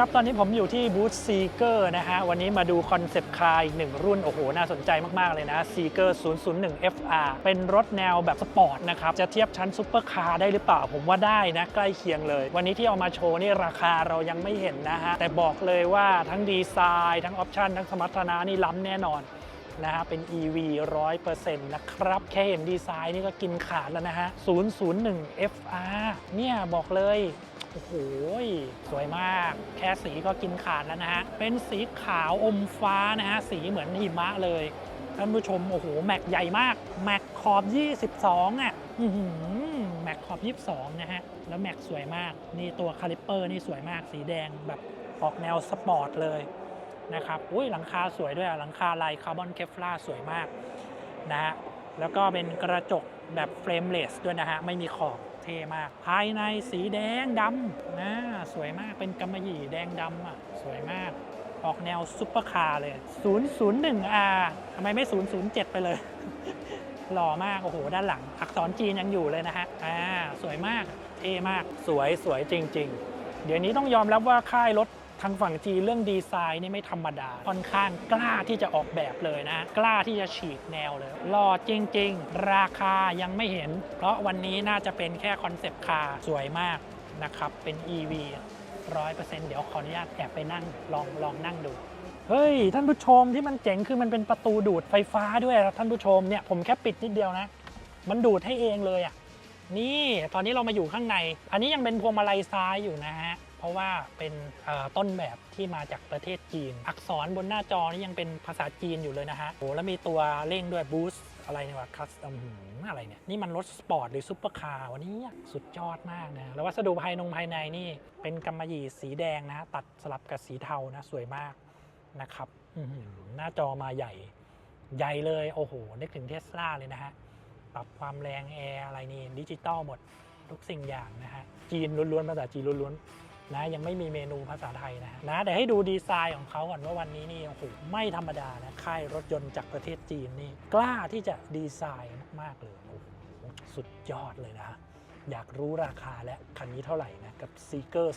ครับ ตอนนี้ผมอยู่ที่บูธซีเกอร์นะฮะ วันนี้มาดูคอนเซปต์คาร์อีกหนึ่งรุ่น โอ้โห น่าสนใจมาก ๆ เลยนะ s e e k e r 001 FR เป็นรถแนวแบบสปอร์ตนะครับ จะเทียบชั้นซุปเปอร์คาร์ได้หรือเปล่า ผมว่าได้นะ ใกล้เคียงเลย วันนี้ที่เอามาโชว์นี่ราคาเรายังไม่เห็นนะฮะ แต่บอกเลยว่าทั้งดีไซน์ ทั้งออปชันทั้งสมรรถนะนี่ล้ำแน่นอนนะฮะ เป็น EV 100%นะครับ แค่เห็นดีไซน์นี่ก็กินขาดแล้วนะฮะ001 FR เนี่ยบอกเลย โอ้โห สวยมาก แค่สีก็กินขาดแล้วนะฮะ เป็นสีขาวอมฟ้านะฮะ สีเหมือนหิมะเลย ท่านผู้ชม โอ้โห แม็กใหญ่มาก แม็กขอบ 22อะอื้อหือแม็กขอบ 22 นะฮะ แล้วแม็กสวยมาก นี่ตัวคาลิปเปอร์นี่สวยมาก สีแดงแบบออกแนวสปอร์ตเลยนะครับ อุ้ยหลังคาสวยด้วยหลังคาลายคาร์บอนเคฟลาสวยมากนะฮะ แล้วก็เป็นกระจกแบบเฟรมเลสด้วยนะฮะ ไม่มีขอบเท่มาก ภายในสีแดงดำนะสวยมากเป็นกำมะหยี่แดงดำอะ สวยมาก ออกแนวซุปเปอร์คาร์เลย 001R ทำไมไม่ 007 ไปเลยหล่อมาก โอ้โห ด้านหลัง อักษรจีนยังอยู่เลยนะฮะ อ่า สวยมาก เท่มาก สวยสวยจริง ๆ เดี๋ยวนี้ต้องยอมรับว่าค่ายรถ ทางฝั่งจีเรื่องดีไซน์นี่ไม่ธรรมดา ค่อนข้างกล้าที่จะออกแบบเลยนะ กล้าที่จะฉีกแนวเลยหล่อจริง ๆ ราคายังไม่เห็น เพราะวันนี้น่าจะเป็นแค่คอนเซปต์คาร์สวยมากนะครับ เป็น EV 100%เดี๋ยวขออนุญาตแอบไปนั่งลองลองนั่งดูเฮ้ย ท่านผู้ชมที่มันเจ๋งคือมันเป็นประตูดูดไฟฟ้าด้วยครับท่านผู้ชมเนี่ยผมแค่ปิดนิดเดียวนะ มันดูดให้เองเลยอะนี่ตอนนี้เรามาอยู่ข้างใน อันนี้ยังเป็นพวงมาลัยซ้ายอยู่นะฮะ ราะว่าเป็นต้นแบบที่มาจากประเทศจีน อักษรบนหน้าจอนี่ยังเป็นภาษาจีนอยู่เลยนะฮะโอ้แล้วมีตัวเร่งด้วยบูสอะไรเนี่ยว่าคัสตอมอะไรเนี่ย นี่มันรถสปอร์ตหรือซุปเปอร์คาร์วันนี้สุดยอดมากนะ แล้ววัสดุภายนงภายในนี่เป็นกำมะหยี่สีแดงนะ ตัดสลับกับสีเทานะ สวยมากนะครับอื้อหือหน้าจอมาใหญ่ ใหญ่เลย โอ้โห นึกถึงเทสลาเลยนะฮะ ปรับความแรงแอร์อะไรนี่ดิจิตอลหมดทุกสิ่งอย่างนะฮะ จีนล้วนๆภาษาจีนล้วนๆ นะยังไม่มีเมนูภาษาไทยนะนะเดี๋ยวให้ดูดีไซน์ของเขาก่อนว่าวันนี้นี่โอ้โหไม่ธรรมดานะค่ายรถยนต์จากประเทศจีนนี่กล้าที่จะดีไซน์มากๆเลยโอ้โหสุดยอดเลยนะอยากรู้ราคาและคันนี้เท่าไหร่นะ กับ Seeker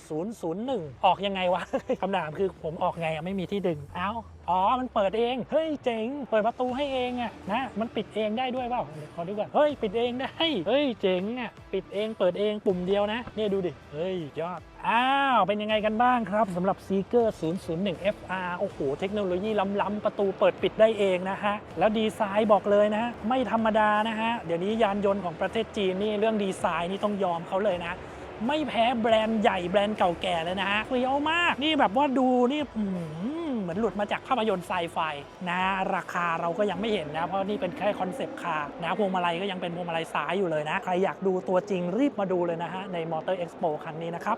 001 ออกยังไงวะ คำถามคือผมออกไงไม่มีที่ดึง เอ้า อ๋อ มันเปิดเอง เฮ้ยเจ๋ง เปิดประตูให้เองอะนะ มันปิดเองได้ด้วยเปล่าเดี๋ยวขอดูก่อน เฮ้ย ปิดเองได้ เฮ้ยเจ๋งอะปิดเอง เปิดเองปุ่มเดียวนะ เนี่ยดูดิ เฮ้ยยอด อ้าว เป็นยังไงกันบ้างครับสำหรับ Seeker 001 FR โอ้โห เทคโนโลยีล้ำๆประตูเปิดปิดได้เองนะฮะ แล้วดีไซน์บอกเลยนะ ไม่ธรรมดานะฮะ เดี๋ยวนี้ยานยนต์ของประเทศจีนนี่เรื่องดีไซน์นี่ต้องยอมเขาเลยนะไม่แพ้แบรนด์ใหญ่แบรนด์เก่าแก่เลยนะฮะเฟี้ยวมาก นี่แบบว่าดูนี่อื้อหือเห มือนหลุดมาจากภาพยนตร์ไซไฟนะราคาเราก็ยังไม่เห็นนะ เพราะนี่เป็นแค่คอนเซปต์คาร์นะพวงมาลัยก็ยังเป็นพวงมาลัยซ้ายอยู่เลยนะ ใครอยากดูตัวจริงรีบมาดูเลยนะฮะในมอเตอร์เอ็กซ์โปครั้งนี้นะครับ